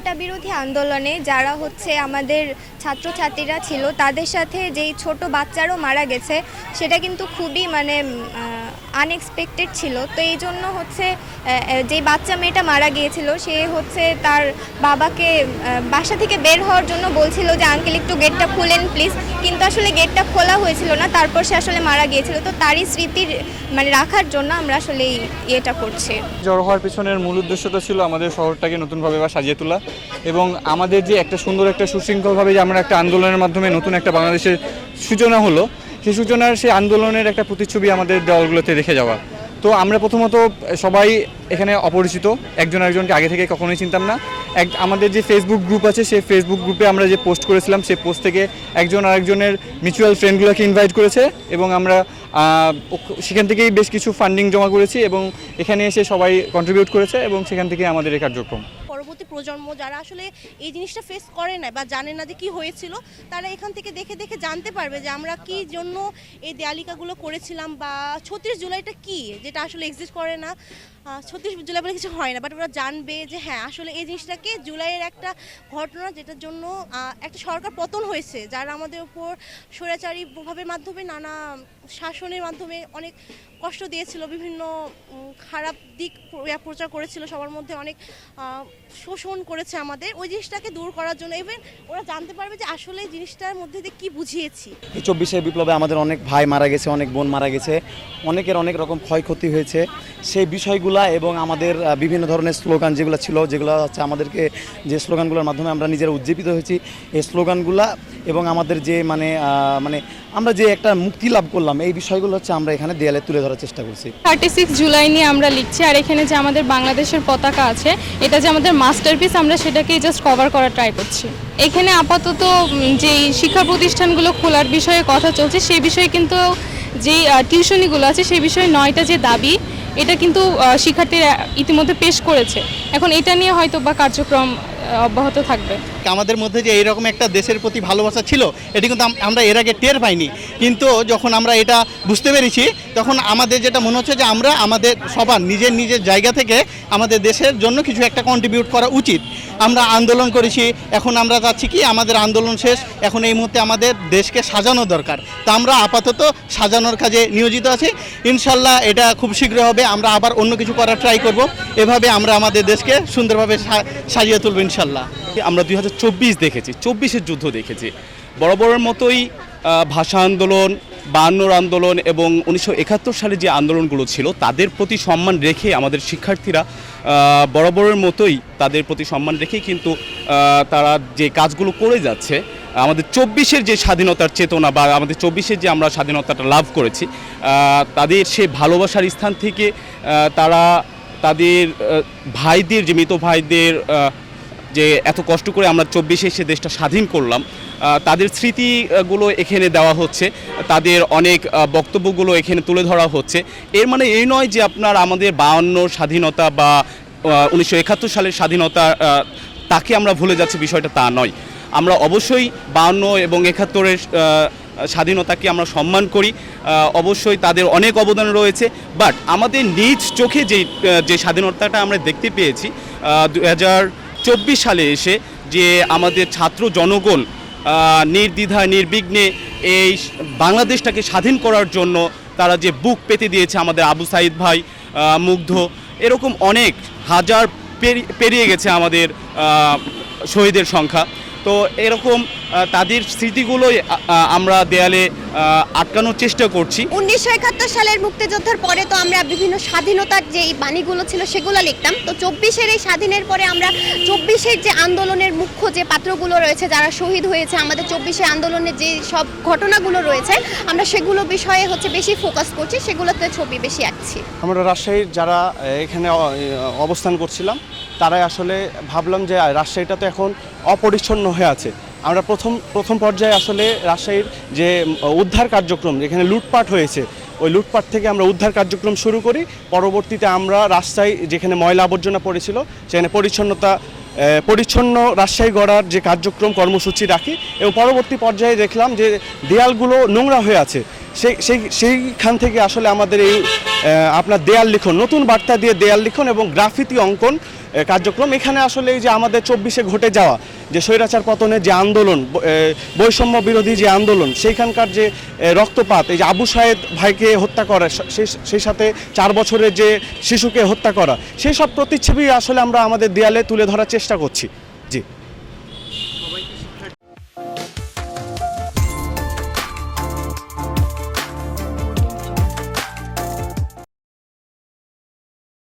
কোটা বিরোধী আন্দোলনে যারা হচ্ছে আমাদের ছাত্রছাত্রীরা ছিল, তাদের সাথে যেই ছোট বাচ্চারও মারা গেছে, সেটা কিন্তু খুবই মানে আনএক্সপেক্টেড ছিল। তো এই জন্য হচ্ছে আহ, বাচ্চা মেয়েটা মারা গিয়েছিল সে হচ্ছে তার বাবাকে বাসা থেকে বের হওয়ার জন্য বলছিল যে আঙ্কেল একটু গেটটা খুলেন প্লিজ। কিন্তু আসলে গেটটা খোলা হয়েছিল না তারপর সে আসলে মারা গিয়েছিল। তো তারই স্মৃতির মানে রাখার জন্য আমরা আসলে এই ইয়েটা করছি। জড়ো হওয়ার পেছনের মূল উদ্দেশ্যটা ছিল আমাদের শহরটাকে নতুনভাবে বা সাজিয়ে তোলা এবং আমাদের যে একটা সুন্দর একটা সুশৃঙ্খলভাবে যে আমরা একটা আন্দোলনের মাধ্যমে নতুন একটা বাংলাদেশের সূচনা হলো সেই সূচনার সেই আন্দোলনের একটা প্রতিচ্ছবি আমাদের দেওয়ালগুলোতে দেখে যাওয়া। তো আমরা প্রথমত সবাই এখানে অপরিচিত, একজন একজনকে আগে থেকে কখনোই চিনতাম না। এক, আমাদের যে ফেসবুক গ্রুপ আছে, সেই ফেসবুক গ্রুপে আমরা যে পোস্ট করেছিলাম, সেই পোস্ট থেকে একজন আরেকজনের মিউচুয়াল ফ্রেন্ডগুলোকে ইনভাইট করেছে এবং আমরা সেখান থেকেই বেশ কিছু ফান্ডিং জমা করেছি এবং এখানে এসে সবাই কন্ট্রিবিউট করেছে এবং সেখান থেকে আমাদের এই কার্যক্রম। প্রজন্ম যারা আসলে এই জিনিসটা ফেস করে না বা জানে না যে কি হয়েছিল, তারা এখান থেকে দেখে দেখে জানতে পারবে যে আমরা কি জন্য এই দেয়ালিকাগুলো করেছিলাম বা ছত্রিশ জুলাইটা কি, যেটা আসলে এক্সিস্ট করে না। ছত্রিশ জুলাই বলে কিছু হয় না বাট ওরা জানবে যে হ্যাঁ আসলে এই জিনিসটাকে জুলাইয়ের একটা ঘটনা যেটার জন্য একটা সরকার পতন হয়েছে, যারা আমাদের উপর স্বৈরাচারী প্রভাবের মাধ্যমে, নানা শাসনের মাধ্যমে অনেক কষ্ট দিয়েছিল, বিভিন্ন খারাপ দিক প্র- প্রচার করেছিল, সবার মধ্যে অনেক শোষণ করেছে আমাদের, ওই জিনিসটাকে দূর করার জন্য ইভেন ওরা জানতে পারবে যে আসলে জিনিসটার মধ্যে দিয়ে কী বুঝিয়েছি। এই চব্বিশে বিপ্লবে আমাদের অনেক ভাই মারা গেছে, অনেক বোন মারা গেছে, অনেকের অনেক রকম ক্ষয়ক্ষতি হয়েছে, সেই বিষয়গুলা এবং আমাদের বিভিন্ন ধরনের স্লোগান যেগুলো ছিল, যেগুলো হচ্ছে আমাদেরকে যে স্লোগানগুলোর মাধ্যমে আমরা নিজেরা উজ্জীবিত হয়েছি, এই স্লোগানগুলা এবং আমাদের যে মানে মানে আমরা যে একটা মুক্তি লাভ করলাম, এই বিষয়গুলো হচ্ছে আমরা এখানে দেয়ালে তুলে ধরার চেষ্টা করছি। থার্টি সিক্স জুলাই নিয়ে আমরা লিখছি, আর এখানে যে আমাদের বাংলাদেশের পতাকা আছে, এটা যে আমাদের মাস্টারপিস আমরা সেটাকে জাস্ট কভার করার ট্রাই করছি। এখানে আপাতত যেই শিক্ষা প্রতিষ্ঠানগুলো খোলার বিষয়ে কথা চলছে সেই বিষয়ে কিন্তু যেই টিউশনিগুলো আছে সেই বিষয়ে নয়টা যে দাবি এটা কিন্তু শিক্ষার্থীরা ইতিমধ্যে পেশ করেছে। এখন এটা নিয়ে হয়তো বা কার্যক্রম অব্যাহত থাকবে। আমাদের মধ্যে যে এইরকম একটা দেশের প্রতি ভালোবাসা ছিল, এটি কিন্তু আমরা এর আগে টের পাইনি। কিন্তু যখন আমরা এটা বুঝতে পেরেছি, তখন আমাদের যেটা মনে হচ্ছে যে আমরা আমাদের সবার নিজের নিজের জায়গা থেকে আমাদের দেশের জন্য কিছু একটা কন্ট্রিবিউট করা উচিত। আমরা আন্দোলন করেছি, এখন আমরা চাচ্ছি কি আমাদের আন্দোলন শেষ, এখন এই মুহূর্তে আমাদের দেশকে সাজানো দরকার। তা আমরা আপাতত সাজানোর কাজে নিয়োজিত আছি। ইনশাল্লাহ এটা খুব শীঘ্র হবে, আমরা আবার অন্য কিছু করার ট্রাই করব। এভাবে আমরা আমাদের দেশকে সুন্দরভাবে সাজিয়ে তুলব ইনশাল্লাহ। আমরা দুই হাজার চব্বিশ দেখেছি, চব্বিশের যুদ্ধ দেখেছি। বড় বড়ের মতোই ভাষা আন্দোলন, বায়ান্নর আন্দোলন এবং উনিশশো একাত্তর সালে যে আন্দোলনগুলো ছিল, তাদের প্রতি সম্মান রেখে আমাদের শিক্ষার্থীরা বরাবরের মতোই তাদের প্রতি সম্মান রেখেই কিন্তু তারা যে কাজগুলো করে যাচ্ছে, আমাদের চব্বিশের যে স্বাধীনতার চেতনা বা আমাদের চব্বিশের যে আমরা স্বাধীনতাটা লাভ করেছি তাদের সে ভালোবাসার স্থান থেকে তারা তাদের ভাইদের, যে মৃত ভাইদের যে এত কষ্ট করে আমরা চব্বিশে সে দেশটা স্বাধীন করলাম তাদের স্মৃতিগুলো এখানে দেওয়া হচ্ছে, তাদের অনেক বক্তব্যগুলো এখানে তুলে ধরা হচ্ছে। এর মানে এই নয় যে আপনার আমাদের বায়ান্ন স্বাধীনতা বা উনিশশো একাত্তর সালের স্বাধীনতা তাকে আমরা ভুলে যাচ্ছি, বিষয়টা তা নয়। আমরা অবশ্যই বায়ান্ন এবং একাত্তরের স্বাধীনতাকে আমরা সম্মান করি অবশ্যই তাদের অনেক অবদান রয়েছে, বাট আমাদের নিজ চোখে যে যে স্বাধীনতাটা আমরা দেখতে পেয়েছি দু হাজার চব্বিশ সালে এসে যে আমাদের ছাত্র জনগণ নির্দ্বিধায়, নির্বিঘ্নে এই বাংলাদেশটাকে স্বাধীন করার জন্য তারা যে বুক পেতে দিয়েছে আমাদের আবু সাইদ ভাই মুগ্ধ, এরকম অনেক হাজার পেরি- পেরিয়ে গেছে আমাদের শহীদের সংখ্যা। তো এরকম তাদের স্মৃতিগুলোই আমরা দেয়ালে আটকানোর চেষ্টা করছি। উনিশশো একাত্তর সালের মুক্তিযোদ্ধার পরে তো আমরা বিভিন্ন স্বাধীনতার যে এই বাণীগুলো ছিল সেগুলো লিখতাম। তো চব্বিশের এই স্বাধীনের পরে আমরা চব্বিশের যে আন্দোলনের মুখ্য যে পাত্রগুলো রয়েছে যারা শহীদ হয়েছে আমাদের চব্বিশের আন্দোলনের যে সব ঘটনাগুলো রয়েছে আমরা সেগুলো বিষয়ে হচ্ছে বেশি ফোকাস করছি সেগুলোতে ছবি বেশি আঁকছি। আমরা রাজশাহীর যারা এখানে অবস্থান করছিলাম তারাই আসলে ভাবলাম যে রাজশাহীটা তো এখন অপরিচ্ছন্ন হয়ে আছে। আমরা প্রথম প্রথম পর্যায়ে আসলে রাজশাহীর যে উদ্ধার কার্যক্রম যেখানে লুটপাট হয়েছে, ওই লুটপাট থেকে আমরা উদ্ধার কার্যক্রম শুরু করি। পরবর্তীতে আমরা রাজশাহী যেখানে ময়লা আবর্জনা পড়েছিল, সেখানে পরিচ্ছন্নতা পরিচ্ছন্ন রাজশাহী গড়ার যে কার্যক্রম কর্মসূচি রাখি, এবং পরবর্তী পর্যায়ে দেখলাম যে দেয়ালগুলো নোংরা হয়ে আছে। সেই সেই, সেইখান থেকে আসলে আমাদের এই আপনার দেয়াল লিখন, নতুন বার্তা দিয়ে দেয়াল লিখন এবং গ্রাফিতি অঙ্কন কার্যক্রম। এখানে আসলে এই যে আমাদের চব্বিশে ঘটে যাওয়া, যে স্বৈরাচার পতনের যে আন্দোলন বৈষম্য বিরোধী যে আন্দোলন, সেইখানকার যে রক্তপাত, এই যে আবু সাহেদ ভাইকে হত্যা করা সেই সাথে চার বছরের যে শিশুকে হত্যা করা, সেই সব প্রতিচ্ছবি আসলে আমরা আমাদের দেয়ালে তুলে ধরার চেষ্টা করছি।